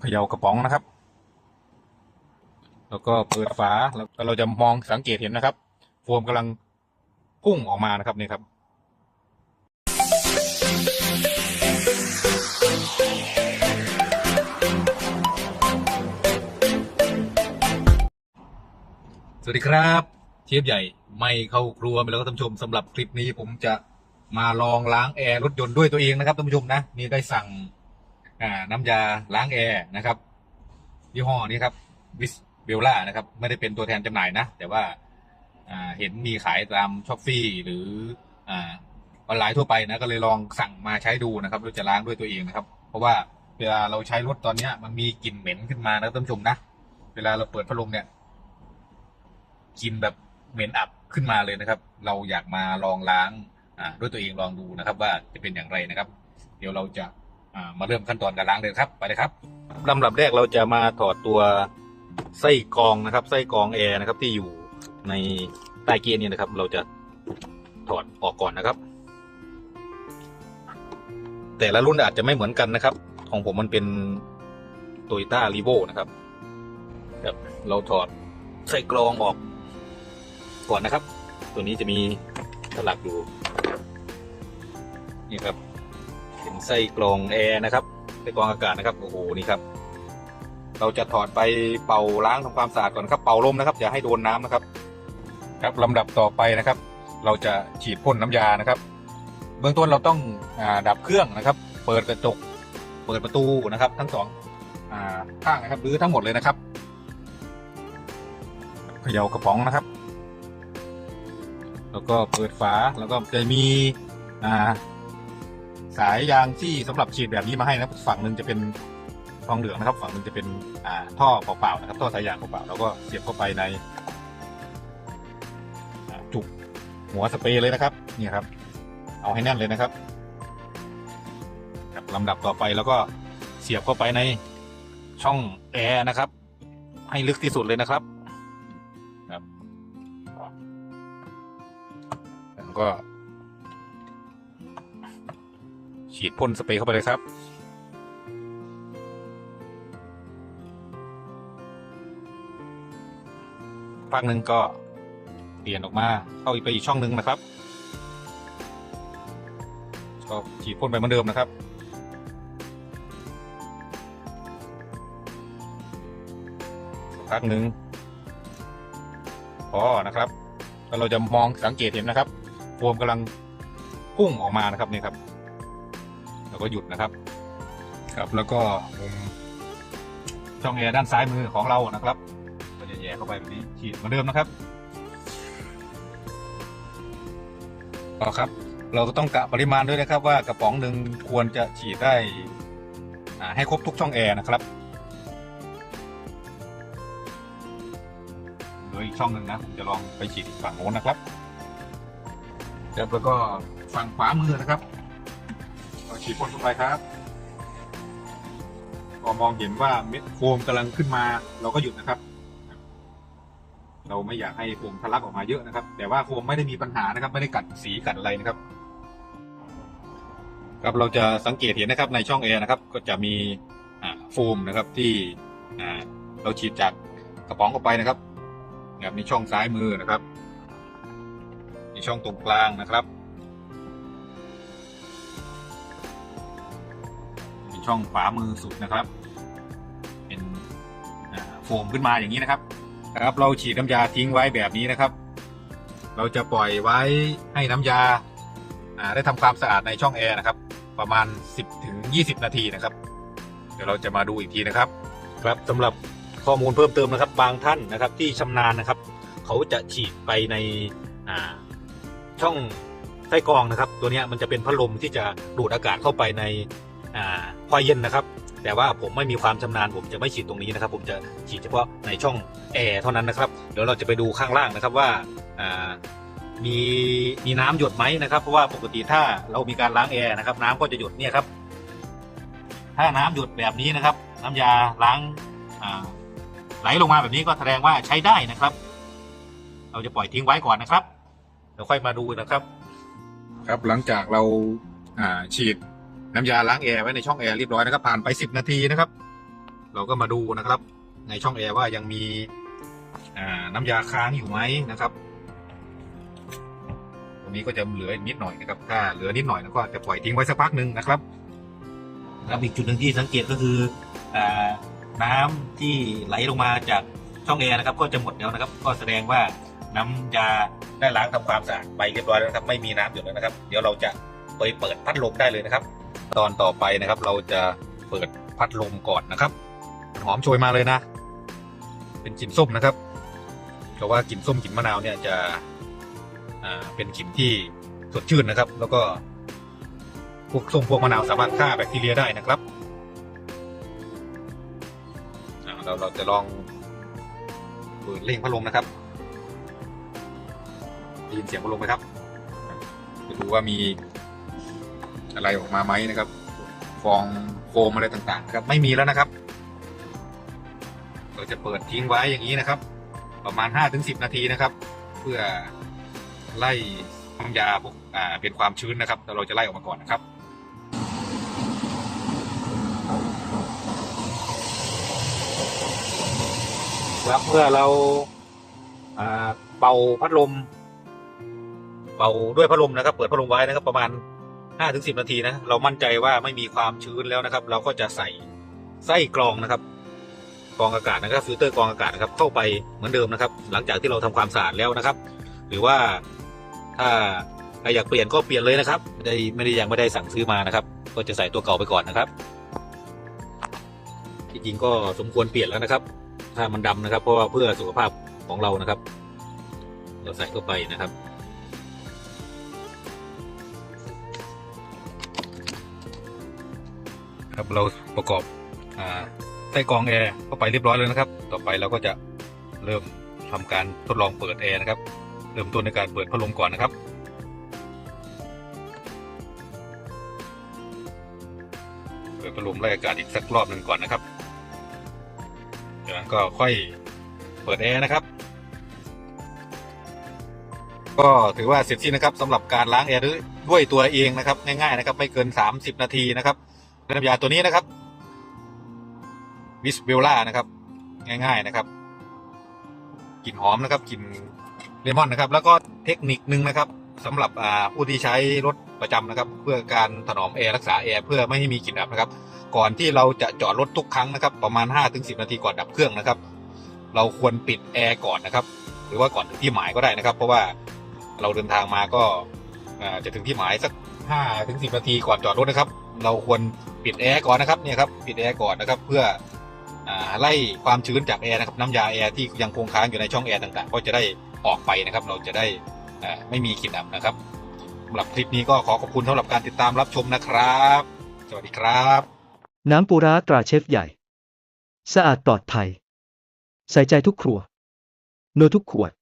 เขย่ากระป๋องนะครับ แล้วก็เปิดฝาแล้วเราจะมองสังเกตเห็นนะครับโฟมกำลังพุ่งออกมานะครับนี่ครับสวัสดีครับเชฟใหญ่ไม่เข้าครัวไปแล้วก็ท่านผู้ชมสำหรับคลิปนี้ผมจะมาลองล้างแอร์รถยนต์ด้วยตัวเองนะครับท่านผู้ชมนะนี่ได้สั่ง น้ำยาล้างแอร์นะครับยี่ห้อนี้ครับวิสเบลล่านะครับ ไม่ได้เป็นตัวแทนจำหน่ายนะ แต่ว่าเห็นมีขายตามช้อปปี้หรือออนไลน์ทั่วไปนะก็เลยลองสั่งมาใช้ดูนะครับเราจะล้างด้วยตัวเองนะครับ เพราะว่าเวลาเราใช้รถตอนเนี้ย มันมีกลิ่นเหม็นขึ้นมานะท่านผู้ชมนะเวลาเราเปิดพัดลมเนี่ยกลิ่นแบบเหม็นอับขึ้นมาเลยนะครับ เราอยากมาลองล้างด้วยตัวเองลองดูนะครับ ว่าจะเป็นอย่างไรนะครับ เดี๋ยวเราจะ อ่ามาเริ่มขั้นตอนการล้างเลยครับไปเลยครับลำดับแรกเราจะมาถอดตัวไส้กรองนะครับ ไส้กรองแอร์นะครับ ที่อยู่ในใต้เกียร์นี้นะครับ เราจะถอดออกก่อนนะครับ แต่ละรุ่นอาจจะไม่เหมือนกันนะครับ ของผมมันเป็นโตโยต้ารีโวนะครับครับเราถอดไส้กรองออกก่อนนะครับ ตัวนี้จะมีสลักอยู่นี่ครับ ไส้กรองแอร์นะครับไส้กรองอากาศนะครับโอ้โหนี่ครับ เราจะถอดไปเป่าล้างทำความสะอาดก่อนนครับเป่าลมนะครับอย่าให้โดนน้ำนะครับ ครับลำดับต่อไปนะครับ เราจะฉีดพ่นน้ำยานะครับ เบื้องต้นเราต้องอดับเครื่องนะครับ เปิดกระจก เปิดประตูนะครับ ทั้งสองอ่าข้างนะครับหรือทั้งหมดเลยนะครับเขย่ากระป๋องนะครับ แล้วก็เปิดฝาแล้วก็จะมีอ่า สายยางที่สำหรับฉีดแบบนี้มาให้นะครับฝั่งหนึ่งจะเป็นทองเหลืองนะครับ ฝั่งหนึ่งจะเป็นอ่าท่อเปล่าๆนะครับท่อสายยางเปล่าๆแล้วก็เสียบเข้าไปในจุกหัวสเปรย์เลยนะครับนี่ครับ เอาให้แน่นเลยนะครับลำดับต่อไปแล้วก็เสียบเข้าไปในช่องแอร์นะครับ ให้ลึกที่สุดเลยนะครับครับแล้วก็ ฉีดพ่นสเปรย์เข้าไปเลยครับภาคหนึ่งก็เปลี่ยนออกมาเข้าไปอีกช่องหนึ่งนะครับก็ฉีดพ่นไปเหมือนเดิมนะครับพักหนึ่งพอนะครับแล้วเราจะมองสังเกตเห็นนะครับโฟมกำลังพุ่งออกมานะครับนี่ครับ ก็หยุดนะครับ ครับ แล้วก็มุมช่องแอร์ด้านซ้ายมือของเรานะครับก็จะแย่เข้าไปแบบนี้ฉีดเหมือนเดิมนะครับต่อครับ เราก็ต้องกะปริมาณด้วยนะครับ ว่ากระป๋องหนึ่งควรจะฉีดได้ให้ครบทุกช่องแอร์นะครับเหลืออีกช่องหนึ่งนะผมจะลองไปฉีดอีกฝั่งโน้นนะครับครับแล้วก็ฝั่งขวามือนะครับ เราฉีดพ่นเข้าไปครับก็มองเห็นว่าเม็ดโฟมกำลังขึ้นมา เราก็หยุดนะครับ เราไม่อยากให้โฟมทะลักออกมาเยอะนะครับ แต่ว่าโฟมไม่ได้มีปัญหานะครับ ไม่ได้กัดสีกัดอะไรนะครับ ครับเราจะสังเกตเห็นนะครับในช่องแอร์นะครับ ก็จะมีโฟมนะครับที่เราฉีดจากกระป๋องเข้าไปนะครับนะครับมีช่องซ้ายมือนะครับ มีช่องตรงกลางนะครับ ช่องขวามือสุดนะครับ เป็นโฟมขึ้นมาอย่างนี้นะครับนะครับ เราฉีดน้ำยาทิ้งไว้แบบนี้นะครับ เราจะปล่อยไว้ให้น้ำยาอ่าได้ทำความสะอาดในช่องแอร์นะครับ ประมาณ 10ถึง20 นาทีนะครับ เดี๋ยวเราจะมาดูอีกทีนะครับ ครับสำหรับข้อมูลเพิ่มเติมนะครับ บางท่านนะครับที่ชำนาญนะครับ เขาจะฉีดไปในช่องไส้กรองนะครับ ตัวนี้มันจะเป็นพัดลมที่จะดูดอากาศเข้าไปใน อ่าคอยเย็นนะครับ แต่ว่าผมไม่มีความชำนาญผมจะไม่ฉีดตรงนี้นะครับ ผมจะฉีดเฉพาะในช่องแอร์เท่านั้นนะครับเดี๋ยวเราจะไปดูข้างล่างนะครับว่ามีมีน้ำหยดไหมนะครับเพราะว่าปกติถ้าเรามีการล้างแอร์นะครับ น้ำก็จะหยดเนี่ยครับ ถ้าน้ำหยดแบบนี้นะครับ น้ำยาล้างไหลลงมาแบบนี้ก็แสดงว่าใช้ได้นะครับ เราจะปล่อยทิ้งไว้ก่อนนะครับเดี๋ยวค่อยมาดูนะครับ ครับหลังจากเราฉีด น้ำยาล้างแอร์ไว้ในช่องแอร์เรียบร้อยนะครับผ่านไป 10 นาทีนะครับ เราก็มาดูนะครับ ในช่องแอร์ว่ายังมีน้ำยาค้างอยู่ไหมนะครับตรงนี้ก็จะเหลือนิดหน่อยนะครับ ถ้าเหลือนิดหน่อยแล้วก็จะปล่อยทิ้งไว้สักพักหนึ่งนะครับครับอีกจุดหนึ่งที่สังเกตก็คืออน้ำที่ไหลลงมาจากช่องแอร์นะครับ ก็จะหมดแล้วนะครับ ก็แสดงว่าน้ำยาได้ล้างทำความสะอาดไปเรียบร้อยแล้วครับ ไม่มีน้ำหยดแล้วนะครับ เดี๋ยวเราจะไปเปิดพัดลมได้เลยนะครับ ตอนต่อไปนะครับ เราจะเปิดพัดลมก่อนนะครับหอมโชยมาเลยนะ เป็นกลิ่นส้มนะครับเพราะว่ากลิ่นส้มกลิ่นมะนาวเนี่ยจะเป็นกลิ่นที่สดชื่นนะครับ แล้วก็พวกส้มพวกมะนาวสามารถฆ่าแบคทีเรียได้นะครับเราเราจะลองเปิดเร่งพัดลมนะครับได้ยินเสียงพัดลมไหมครับ จะดูว่ามี อะไรออกมาไหมนะครับ ฟองโฟมอะไรต่างๆครับไม่มีแล้วนะครับ เราจะเปิดทิ้งไว้อย่างนี้นะครับ ประมาณ 5-10 นาทีนะครับ เพื่อไล่น้ำยาพวกอ่าเป็นความชื้นนะครับแล้วเราจะไล่ออกมาก่อนนะครับครับเมื่อเราอ่าเป่าพัดลม เป่าด้วยพัดลมนะครับ เปิดพัดลมไว้นะครับ ประมาณ ห้าถึงสิบนาทีนะ เรามั่นใจว่าไม่มีความชื้นแล้วนะครับ เราก็จะใส่ไส้กรองนะครับกรองอากาศนะครับฟิลเตอร์กรองอากาศนะครับเข้าไปเหมือนเดิมนะครับ หลังจากที่เราทำความสะอาดแล้วนะครับ หรือว่าถ้าใครอยากเปลี่ยนก็เปลี่ยนเลยนะครับไม่ได้ไม่ได้ยังไม่ได้สั่งซื้อมานะครับ ก็จะใส่ตัวเก่าไปก่อนนะครับจริงๆก็สมควรเปลี่ยนแล้วนะครับ ถ้ามันดำนะครับ เพราะว่าเพื่อสุขภาพของเรานะครับ เราใส่เข้าไปนะครับ ครับเราประกอบอ่าไส้กรองแอร์เข้าไปเรียบร้อยแล้วนะครับ ต่อไปเราก็จะเริ่มทำการทดลองเปิดแอร์นะครับ เริ่มต้นในการเปิดพัดลมก่อนนะครับเปิดพัดลมไล่อากาศอีกสักรอบหนึ่งก่อนนะครับจากนั้นก็ค่อยเปิดแอร์นะครับ ก็ถือว่าเสร็จสิ้นนะครับสำหรับการล้างแอร์ด้วยด้วยตัวเองนะครับง่ายๆนะครับ ไม่เกิน 30 นาทีนะครับ น้ำยาตัวนี้นะครับวิสเบลล่านะครับ ง่าย ๆนะครับกลิ่นหอมนะครับกลิ่นเลมอนนะครับ แล้วก็เทคนิคนึงนะครับสำหรับผู้ที่ใช้รถประจำนะครับ เพื่อการถนอมแอร์รักษาแอร์เพื่อไม่ให้มีกลิ่นอับนะครับ ก่อนที่เราจะจอดรถทุกครั้งนะครับ ประมาณ 5-10 นาทีก่อนดับเครื่องนะครับ เราควรปิดแอร์ก่อนนะครับ หรือว่าก่อนถึงที่หมายก็ได้นะครับ เพราะว่าเราเดินทางมาก็จะถึงที่หมายสัก5ถึง10 นาทีก่อนจอดรถนะครับ เราควรปิดแอร์ก่อนนะครับเนี่ยครับปิดแอร์ก่อนนะครับเพื่ออไล่ความชื้นจากแอร์นะครับน้ำยาแอร์ที่ยังคงค้างอยู่ในช่องแอร์ต่างๆ ก็จะได้ออกไปนะครับ เราจะได้ไม่มีกลิ่นอับนะครับสำหรับคลิปนี้ก็ขอขอบคุณสำหรับการติดตามรับชมนะครับ สวัสดีครับ น้ำปูร้าตราเชฟใหญ่ สะอาดปลอดภัย ใส่ใจทุกครัว โนทุกขวด